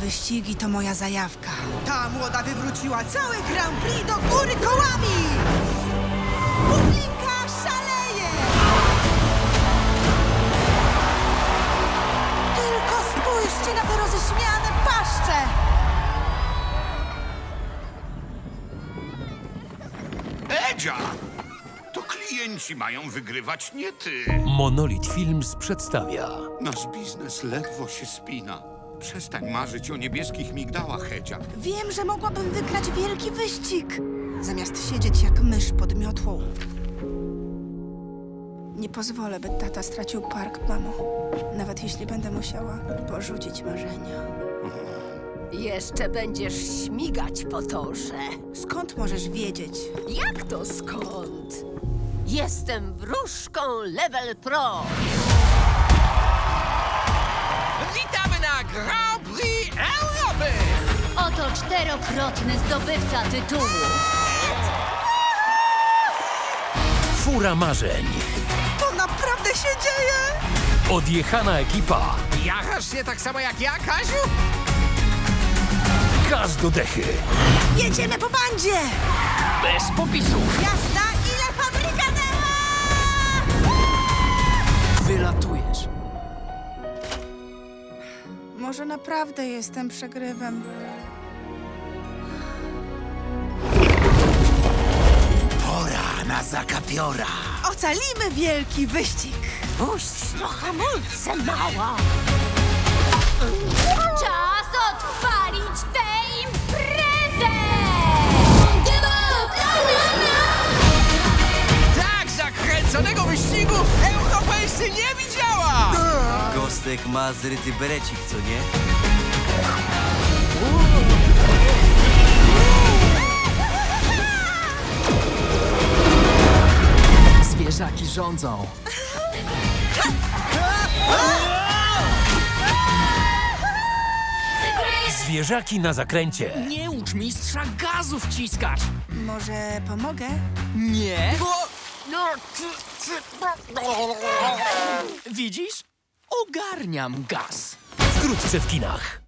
Wyścigi to moja zajawka. Ta młoda wywróciła cały Grand Prix do góry kołami! Publika szaleje! Tylko spójrzcie na te roześmiane paszcze! Edzia! To klienci mają wygrywać, nie ty. Monolit Films przedstawia Nasz biznes ledwo się spina. Przestań marzyć o niebieskich migdałach, Edzia. Wiem, że mogłabym wygrać wielki wyścig, zamiast siedzieć jak mysz pod miotłą. Nie pozwolę, by tata stracił park, mamo. Nawet jeśli będę musiała porzucić marzenia. Jeszcze będziesz śmigać po torze. Skąd możesz wiedzieć? Jak to skąd? Jestem wróżką Level Pro. Czterokrotny zdobywca tytułu. Fura Marzeń. To naprawdę się dzieje! Odjechana ekipa. Jarasz się tak samo jak ja, Kaziu? Gaz do dechy. Jedziemy po bandzie! Bez popisów. Jasna, ile fabryka dała! Wylatujesz. Może naprawdę jestem przegrywem. Zakapiora. Ocalimy wielki wyścig! Puść no hamulce, mała. Czas odpalić tę imprezę! Tak zakręconego wyścigu Europa jeszcze nie widziała! Gostek ma zryty berecik, co nie? Zwierzaki rządzą. Zwierzaki na zakręcie. Nie ucz mistrza gazu wciskać. Może pomogę? Nie. Widzisz? Ogarniam gaz. Wkrótce w kinach.